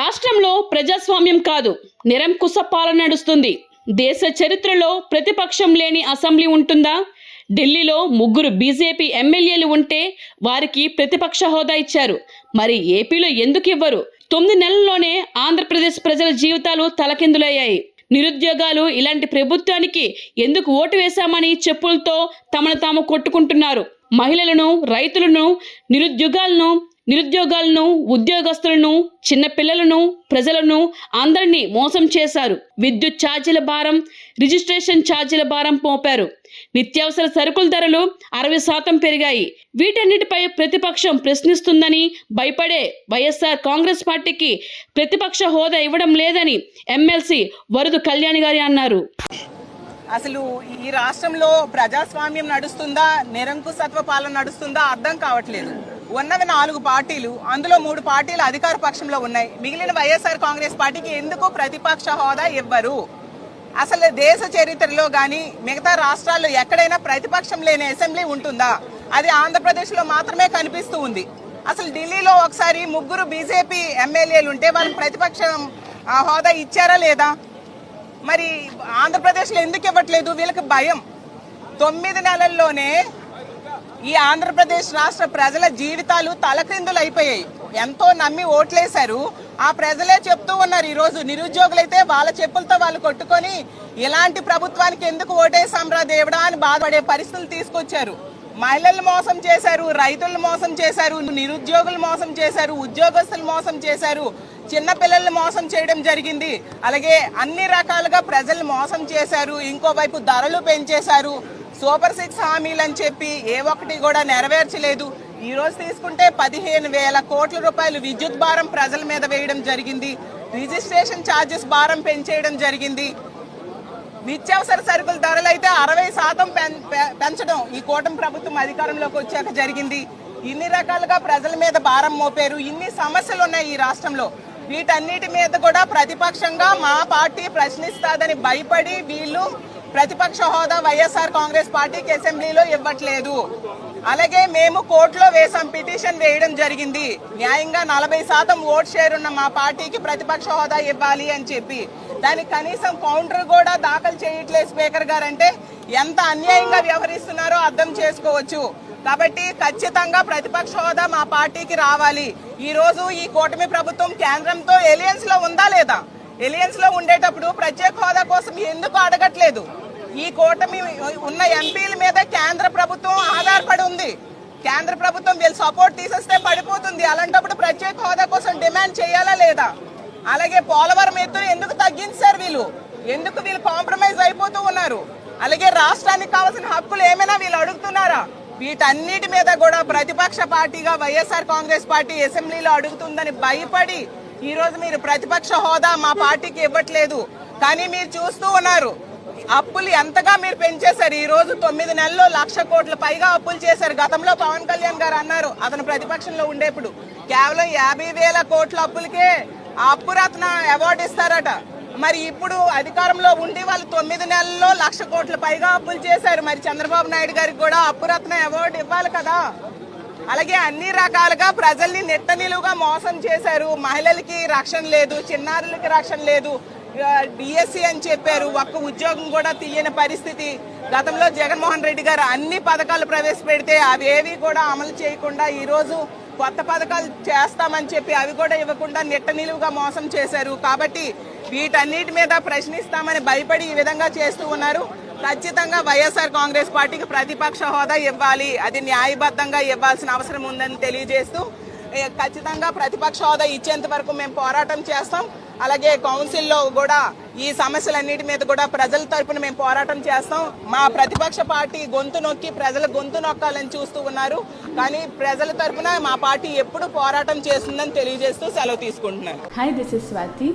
రాష్ట్రంలో ప్రజాస్వామ్యం కాదు నిరంకుశ పాలన నడుస్తుంది. దేశ చరిత్రలో ప్రతిపక్షం లేని అసెంబ్లీ ఉంటుందా? ఢిల్లీలో ముగ్గురు బీజేపీ ఎమ్మెల్యేలు ఉంటే వారికి ప్రతిపక్ష హోదా ఇచ్చారు. మరి ఏపీలో ఎందుకు ఇవ్వరు? తొమ్మిది నెలల్లోనే ఆంధ్రప్రదేశ్ ప్రజల జీవితాలు తలకిందులయ్యాయి. నిరుద్యోగాలు ఇలాంటి ప్రభుత్వానికి ఎందుకు ఓటు వేశామని చెప్పులతో తమను తాము కొట్టుకుంటున్నారు. మహిళలను రైతులను నిరుద్యోగాలను నిరుద్యోగాలను ఉద్యోగస్తులను చిన్నపిల్లలను ప్రజలను అందరినీ మోసం చేశారు. విద్యుత్ ఛార్జీల భారం రిజిస్ట్రేషన్ ఛార్జీల భారం మోపారు. నిత్యావసర సరుకుల ధరలు అరవై శాతం పెరిగాయి. వీటన్నిటిపై ప్రతిపక్షం ప్రశ్నిస్తుందని భయపడే వైఎస్ఆర్ కాంగ్రెస్ పార్టీకి ప్రతిపక్ష హోదా ఇవ్వడం లేదని ఎమ్మెల్సీ వరదు కళ్యాణ్ గారి అన్నారు. అసలు ఈ రాష్ట్రంలో ప్రజాస్వామ్యం నడుస్తుందా? నిరంకుశత్వ పాలన నడుస్తుందా? అర్థం కావట్లేదు. ఉన్నవి నాలుగు పార్టీలు అందులో మూడు పార్టీలు అధికార పక్షంలో ఉన్నాయి. మిగిలిన వైఎస్ఆర్ కాంగ్రెస్ పార్టీకి ఎందుకు ప్రతిపక్ష హోదా ఇవ్వరు? అసలు దేశ చరిత్రలో కానీ మిగతా రాష్ట్రాల్లో ఎక్కడైనా ప్రతిపక్షం లేని అసెంబ్లీ ఉంటుందా? అది ఆంధ్రప్రదేశ్లో మాత్రమే కనిపిస్తూ ఉంది. అసలు ఢిల్లీలో ఒకసారి ముగ్గురు బీజేపీ ఎమ్మెల్యేలు ఉంటే వాళ్ళకి ప్రతిపక్షం హోదా ఇచ్చారా లేదా? మరి ఆంధ్రప్రదేశ్లో ఎందుకు ఇవ్వట్లేదు? వీళ్ళకి భయం. తొమ్మిది నెలల్లోనే ఈ ఆంధ్రప్రదేశ్ రాష్ట్ర ప్రజల జీవితాలు తలక్రిందులు అయిపోయాయి ఎంతో నమ్మి ఓట్లేశారు. ఆ ప్రజలే చెప్తూ ఉన్నారు ఈరోజు. నిరుద్యోగులైతే వాళ్ళ చెప్పులతో వాళ్ళు కొట్టుకొని ఇలాంటి ప్రభుత్వానికి ఎందుకు ఓటేసాంరా దేవుడా అని బాధపడే పరిస్థితులు తీసుకొచ్చారు. మహిళలు మోసం చేశారు రైతులను మోసం చేశారు నిరుద్యోగులు మోసం చేశారు ఉద్యోగస్తులు మోసం చేశారు. చిన్నపిల్లలు మోసం చేయడం జరిగింది. అలాగే అన్ని రకాలుగా ప్రజలు మోసం చేశారు. ఇంకోవైపు ధరలు పెంచేశారు. సూపర్ సిక్స్ హామీలు అని చెప్పి ఏ ఒక్కటి కూడా నెరవేర్చలేదు. ఈ రోజు తీసుకుంటే పదిహేను వేల కోట్ల రూపాయలు విద్యుత్ భారం ప్రజల మీద వేయడం జరిగింది. రిజిస్ట్రేషన్ ఛార్జెస్ భారం పెంచేయడం జరిగింది. నిత్యావసర సరుకుల ధరలు అయితే అరవై శాతం పెం- పెంచడం ఈ కూటమి ప్రభుత్వం అధికారంలోకి వచ్చాక జరిగింది. ఇన్ని రకాలుగా ప్రజల మీద భారం మోపారు. ఇన్ని సమస్యలు ఉన్నాయి ఈ రాష్ట్రంలో. వీటన్నిటి మీద కూడా ప్రతిపక్షంగా మా పార్టీ ప్రశ్నిస్తాదని భయపడి వీళ్ళు ప్రతిపక్ష హోదా వైఎస్ఆర్ కాంగ్రెస్ పార్టీకి అసెంబ్లీలో ఇవ్వట్లేదు. అలాగే మేము కోర్టులో వేసాం పిటిషన్ వేయడం జరిగింది. న్యాయంగా నలభై శాతం ఓట్ షేర్ ఉన్న మా పార్టీకి ప్రతిపక్ష హోదా ఇవ్వాలి అని చెప్పి. దానికి కనీసం కౌంటర్ కూడా దాఖలు చేయట్లేదు స్పీకర్ గారు అంటే ఎంత అన్యాయంగా వ్యవహరిస్తున్నారో అర్థం చేసుకోవచ్చు. కాబట్టి ఖచ్చితంగా ప్రతిపక్ష హోదా మా పార్టీకి రావాలి. ఈ రోజు ఈ కూటమి ప్రభుత్వం కేంద్రంతో ఎలియన్స్లో ఉందా లేదా? ఎలియన్స్లో ఉండేటప్పుడు ప్రత్యేక హోదా కోసం ఎందుకు అడగట్లేదు? ఈ కూటమి ఉన్న ఎంపీల మీద కేంద్ర ప్రభుత్వం ఆధారపడి ఉంది. కేంద్ర ప్రభుత్వం వీళ్ళు సపోర్ట్ తీసేస్తే పడిపోతుంది. అలాంటప్పుడు ప్రత్యేక హోదా కోసం డిమాండ్ చేయాలా లేదా? అలాగే పోలవరం ఎత్తును ఎందుకు తగ్గించారు వీళ్ళు? ఎందుకు వీళ్ళు కాంప్రమైజ్ అయిపోతూ ఉన్నారు? అలాగే రాష్ట్రానికి కావాల్సిన హక్కులు ఏమైనా వీళ్ళు అడుగుతున్నారా? వీటన్నిటి మీద కూడా ప్రతిపక్ష పార్టీగా వైఎస్ఆర్ కాంగ్రెస్ పార్టీ అసెంబ్లీలో అడుగుతుందని భయపడి ఈ రోజు మీరు ప్రతిపక్ష హోదా మా పార్టీకి ఇవ్వట్లేదు. కానీ మీరు చూస్తూ ఉన్నారు అప్పులు ఎంతగా మీరు పెంచేశారు? ఈ రోజు తొమ్మిది నెలల్లో లక్ష కోట్ల పైగా అప్పులు చేశారు. గతంలో పవన్ కళ్యాణ్ గారు అన్నారు అతను ప్రతిపక్షంలో ఉండేప్పుడు. కేవలం యాభై వేల కోట్ల అప్పులకే ఆ అవార్డు ఇస్తారట. మరి ఇప్పుడు అధికారంలో ఉండి వాళ్ళు తొమ్మిది నెలల్లో లక్ష కోట్ల పైగా అప్పులు చేశారు. మరి చంద్రబాబు నాయుడు గారికి కూడా అప్పురత్న అవార్డు ఇవ్వాలి కదా. అలాగే అన్ని రకాలుగా ప్రజల్ని నెట్ట నిలువుగా మోసం చేశారు. మహిళలకి రక్షణ లేదు చిన్నారులకి రక్షణ లేదు. డిఎస్సి అని చెప్పారు. ఒక్క ఉద్యోగం కూడా తీయని పరిస్థితి. గతంలో జగన్మోహన్ రెడ్డి గారు అన్ని పథకాలు ప్రవేశపెడితే అవి కూడా అమలు చేయకుండా ఈరోజు కొత్త పథకాలు చేస్తామని చెప్పి అవి కూడా ఇవ్వకుండా నిట్ట నిలువుగా మోసం చేశారు. కాబట్టి వీటన్నిటి మీద ప్రశ్నిస్తామని భయపడి ఈ విధంగా చేస్తూ ఉన్నారు. ఖచ్చితంగా వైఎస్ఆర్ కాంగ్రెస్ పార్టీకి ప్రతిపక్ష హోదా ఇవ్వాలి. అది న్యాయబద్ధంగా ఇవ్వాల్సిన అవసరం ఉందని తెలియజేస్తూ ఖచ్చితంగా ప్రతిపక్ష హోదా ఇచ్చేంత వరకు మేము పోరాటం చేస్తాం. అలాగే కౌన్సిల్లో కూడా ఈ సమస్యలన్నిటి మీద కూడా ప్రజల తరపున మేము పోరాటం చేస్తాం. మా ప్రతిపక్ష పార్టీ గొంతు నొక్కి ప్రజల గొంతు నొక్కాలని చూస్తూ ఉన్నారు. కానీ ప్రజల తరపున మా పార్టీ ఎప్పుడు పోరాటం చేస్తుందని తెలియజేస్తూ సెలవు తీసుకుంటున్నాను. Hi this is Swathi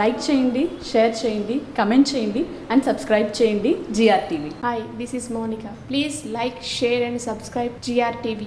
like చేయండి షేర్ చేయండి కమెంట్ చేయండి అండ్ సబ్స్క్రైబ్ చేయండి GR TV Hi, this is Monica. Please like, share, and subscribe GRTV.